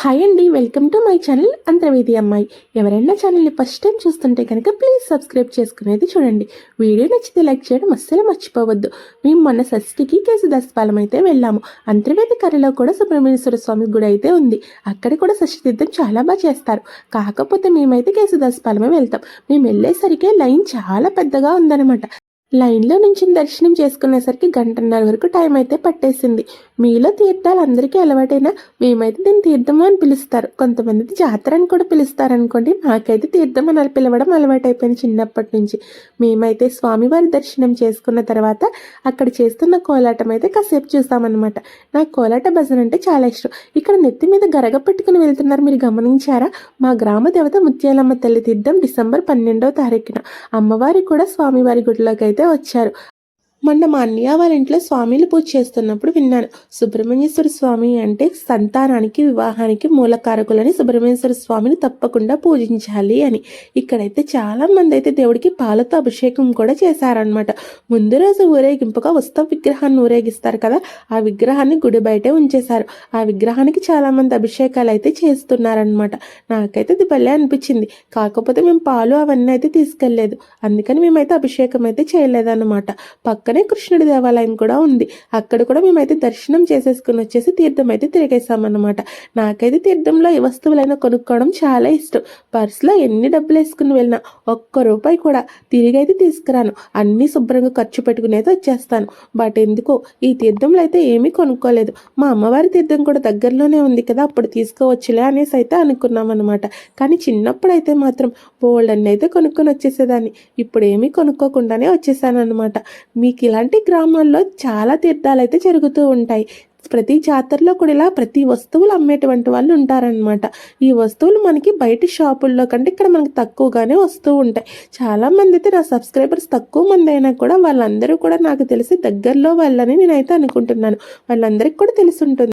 Hi అండి welcome to my channel Antarvedi అమ్మాయి. ఎవరైనా ఛానల్ని ఫస్ట్ టైం చూస్తుంటే కనుక ప్లీజ్ సబ్స్క్రైబ్ చేసుకునేది చూడండి. వీడియో నచ్చితే లైక్ చేయడం అస్సలు మర్చిపోవద్దు. మేము మొన్న షష్ఠికి కేశదాసపాలెం అయితే వెళ్ళాము. అంతర్వేది కర్రలో కూడా సుబ్రహ్మణ్యేశ్వర స్వామి గుడి అయితే ఉంది. అక్కడ కూడా షష్ఠితీర్థం చాలా బాగా చేస్తారు. కాకపోతే మేమైతే కేశదాసపాలెమే వెళ్తాం. మేము వెళ్ళేసరికి లైన్ చాలా పెద్దగా ఉందన్నమాట. లైన్లో నుంచి దర్శనం చేసుకునేసరికి గంటన్నర వరకు టైం అయితే పట్టేసింది. మీలో తీర్థాలు అందరికీ అలవాటైనా మేమైతే దీన్ని తీర్థము అని పిలుస్తారు. కొంతమంది జాతర అని కూడా పిలుస్తారు అనుకోండి నాకైతే తీర్థం అని పిలవడం అలవాటైపోయింది చిన్నప్పటి నుంచి. మేమైతే స్వామివారి దర్శనం చేసుకున్న తర్వాత అక్కడ చేస్తున్న కోలాటం అయితే కాసేపు చూస్తామన్నమాట నాకు కోలాట భజన అంటే చాలా ఇష్టం. ఇక్కడ నెత్తి మీద గరగ పెట్టుకుని వెళ్తున్నారు మీరు గమనించారా? మా గ్రామ దేవత ముత్యాలమ్మ తల్లి తీర్థం డిసెంబర్ పన్నెండవ తారీఖున. అమ్మవారి కూడా స్వామివారి గుడిలోకి అయితే వచ్చారు మొన్న మా అన్నయ్య వాళ్ళ ఇంట్లో స్వామిలు పూజ చేస్తున్నప్పుడు విన్నాను. సుబ్రహ్మణ్యేశ్వర స్వామి అంటే సంతానానికి వివాహానికి మూలకారకులని సుబ్రహ్మణ్యేశ్వర స్వామిని తప్పకుండా పూజించాలి అని. ఇక్కడైతే చాలా మంది అయితే దేవుడికి పాలతో అభిషేకం కూడా చేశారనమాట ముందు రోజు ఊరేగింపుగా ఉత్సవ విగ్రహాన్ని ఊరేగిస్తారు కదా ఆ విగ్రహాన్ని గుడి బయటే ఉంచేశారు. ఆ విగ్రహానికి చాలా మంది అభిషేకాలు అయితే చేస్తున్నారనమాట నాకైతే ఇది భలే అనిపించింది. కాకపోతే మేము పాలు అవన్నీ అయితే తీసుకెళ్ళేదు. అందుకని మేమైతే అభిషేకం అయితే చేయలేదన్నమాట. పక్క పక్కనే కృష్ణుడి దేవాలయం కూడా ఉంది. అక్కడ కూడా మేమైతే దర్శనం చేసేసుకుని వచ్చేసి తీర్థం అయితే తిరిగేసామన్నమాట నాకైతే తీర్థంలో ఏ వస్తువులైనా కొనుక్కోవడం చాలా ఇష్టం. పర్సులో ఎన్ని డబ్బులు వేసుకుని వెళ్ళినా ఒక్క రూపాయి కూడా తిరిగి అయితే తీసుకురాను. అన్నీ శుభ్రంగా ఖర్చు పెట్టుకుని అయితే వచ్చేస్తాను. బట్ ఎందుకో ఈ తీర్థంలో అయితే ఏమీ కొనుక్కోలేదు. మా అమ్మవారి తీర్థం కూడా దగ్గరలోనే ఉంది కదా అప్పుడు తీసుకోవచ్చులే అనేసి అయితే అనుకున్నాం అనమాట కానీ చిన్నప్పుడు అయితే మాత్రం బోల్డ్ అన్ని అయితే కొనుక్కొని వచ్చేసేదాన్ని. ఇప్పుడు ఏమీ కొనుక్కోకుండానే వచ్చేసాను అనమాట మీకు ఇలాంటి గ్రామాల్లో చాలా తీర్థాలు అయితే జరుగుతూ ఉంటాయి. ప్రతి జాతరలో కూడా ఇలా ప్రతి వస్తువులు అమ్మేటువంటి వాళ్ళు ఉంటారనమాట ఈ వస్తువులు మనకి బయట షాపుల్లో కంటే ఇక్కడ మనకి తక్కువగానే వస్తూ ఉంటాయి. చాలా మంది అయితే నా సబ్స్క్రైబర్స్ తక్కువ మంది అయినా కూడా వాళ్ళందరూ కూడా నాకు తెలిసి దగ్గరలో వాళ్ళని నేనైతే అనుకుంటున్నాను. వాళ్ళందరికీ కూడా తెలిసి ఉంటుంది.